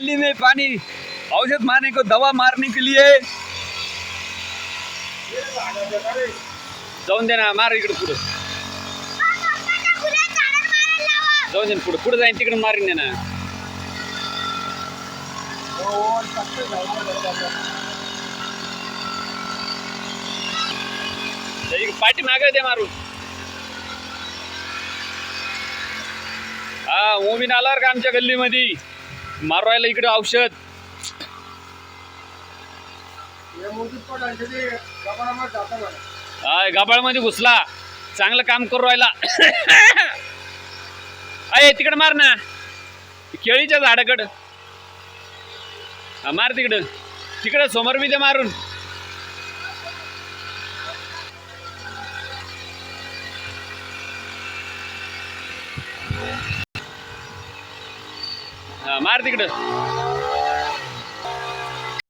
गली में पानी औषध मारने को दवा मारने के लिए। जाऊन दे ना मार इकडे पुढे. जाऊन दे पुढे. पुढे जाईन तिकडे मारीन दे ना. इकडे पाठी मागे दे मारून. हा ओमीन आला का आमच्या गल्लीमध्ये? मारवायला इकडे औषध. हा गाबाळमध्ये घुसला. चांगलं काम करू राहिला. अय तिकडे मार ना. केळीच्या झाडाकडं. हा मार तिकडं. तिकडं समोर बी दे मारून. हा मार तिकडं.